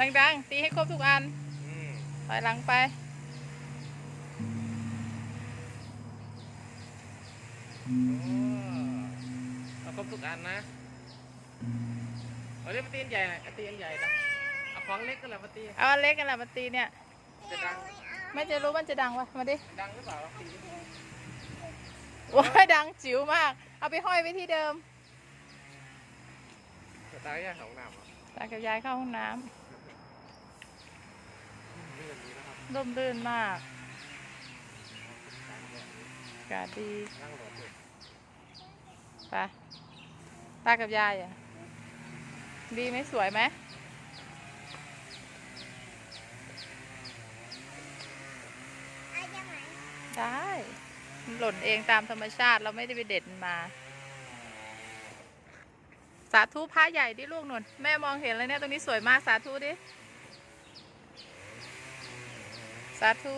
ดังๆ ตีให้ครบทุกอันอืมถอยหลังไปโอ้เอาครบทุกอันนะเอาเรียกมาตีนใหญ่หน่อยเอาตีนใหญ่นะเอาของเล็กก็แหละมาตี เอาอันเล็กกันแหละมาตีเนี่ย จะดัง ไม่จะรู้มันจะดังวะมาดิ ดังหรือเปล่าตีดิว้ายดังจิ๋วมาก เอาไปห้อยไว้ที่เดิมจะตายยากของน้ำเหรอตากับยายเข้าห้องน้เรื่องนี้นมรื่นมากอากาศดีไปตากับยายอะ ดีไหมสวยไหมได้หล่นเองตามธรรมชาติเราไม่ได้ไปเด็ดมันมาสาธุพระใหญ่ดิลูกหนุนแม่มองเห็นเลยเนี่ยตรงนี้สวยมากสาธุดิ สาธุ